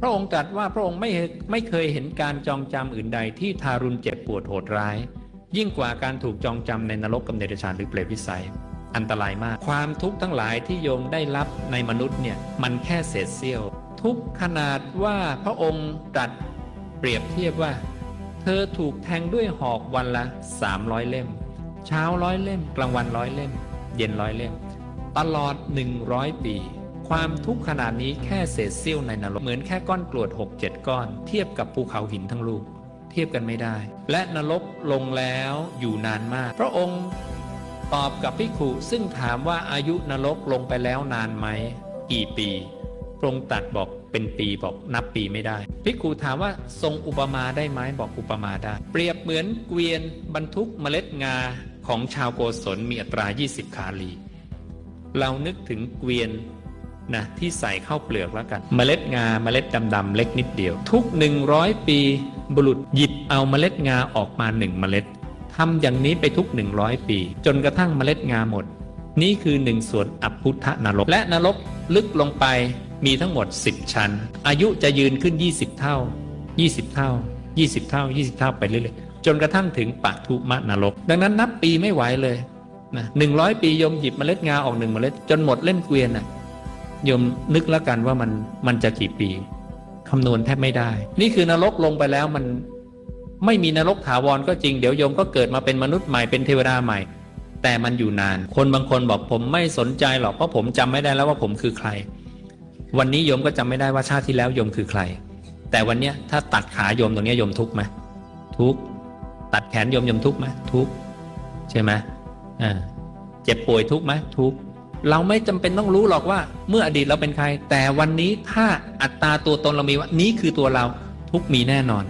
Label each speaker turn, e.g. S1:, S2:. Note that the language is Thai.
S1: พระองค์ตรัสว่าพระองค์ไม่ไม่เคยเห็นการจองจำอื่นใดที่ทารุณเจ็บปวดโหดร้าย ยิ่งกว่าการถูกจองจำในนรกกับเดรัจฉานหรือเปรตวิสัย อันตรายมาก ความทุกข์ทั้งหลายที่โยมได้รับในมนุษย์เนี่ยมันแค่เศษเสี้ยว ทุกขนาดว่าพระองค์ตรัสเปรียบเทียบว่า เธอถูกแทงด้วยหอกวันละ 300 เล่ม เช้าร้อยเล่ม กลางวันร้อยเล่ม เย็นร้อยเล่ม ตลอด 100 ปี ความทุกข์ขนาดนี้แค่เศษเสี้ยวในนรกเหมือนแค่ก้อนกรวด 6-7 ก้อน เทียบกับภูเขาหินทั้งลูก เทียบกันไม่ได้ และนรกลงแล้วอยู่นานมาก พระองค์ตอบกับพิขุซึ่งถามว่าอายุนรกลงไปแล้วนานไหมกี่ปีพระองค์ตัดบอกเป็นปีบอกนับปีไม่ได้พิกขุถามว่าทรงอุปมาได้ไหมบอกอุปมาได้ เปรียบเหมือนเกวียนบรรทุกเมล็ดงาของชาวโกศลมีอัตรา 20ขาลี เรานึกถึงเกวียน นะที่ใส่เข้าเปลือกแล้วกันเมล็ดงาเมล็ดดำๆเล็กนิดเดียว ทุก 100 ปี บุรุษหยิบเอาเมล็ดงาออกมาหนึ่งเมล็ดทำอย่างนี้ไปทุก 100 ปี จนกระทั่งเมล็ดงาหมด นี่คือหนึ่งส่วนอัพพุทธนรก และนรกลึกลงไปมีทั้งหมด 10 ชั้น อายุจะยืนขึ้น 20 เท่า 20 เท่า 20 เท่า 20 เท่าไปเรื่อยๆจนกระทั่งถึงปะทุมะนรก ดังนั้นนับปีไม่ไหวเลยนะหนึ่งร้อยปียมหยิบเมล็ดงาออกหนึ่งเมล็ดจนหมดเล่มเกวียนน่ะ โยมนึกแล้วกันว่ามันมันจะกี่ปีคำนวณแทบไม่ได้ นี่คือนรกลงไปแล้วมันไม่มีนรกถาวรก็จริง เดี๋ยวโยมก็เกิดมาเป็นมนุษย์ใหม่เป็นเทวดาใหม่ แต่มันอยู่นาน คนบางคนบอกผมไม่สนใจหรอกเพราะผมจำไม่ได้แล้วว่าผมคือใคร วันนี้โยมก็จำไม่ได้ว่าชาติที่แล้วโยมคือใคร แต่วันเนี้ยถ้าตัดขาโยมตรงเนี้ยโยมทุกไหมทุกตัดแขนโยมโยมทุกไหมทุกใช่ไหมอ่าเจ็บป่วยทุกไหมทุก เราไม่จำเป็นต้องรู้หรอกว่า เมื่ออดีตเราเป็นใคร แต่วันนี้ถ้าอัตราตัวตนเรามีว่านี้คือตัวเราทุกมีแน่นอน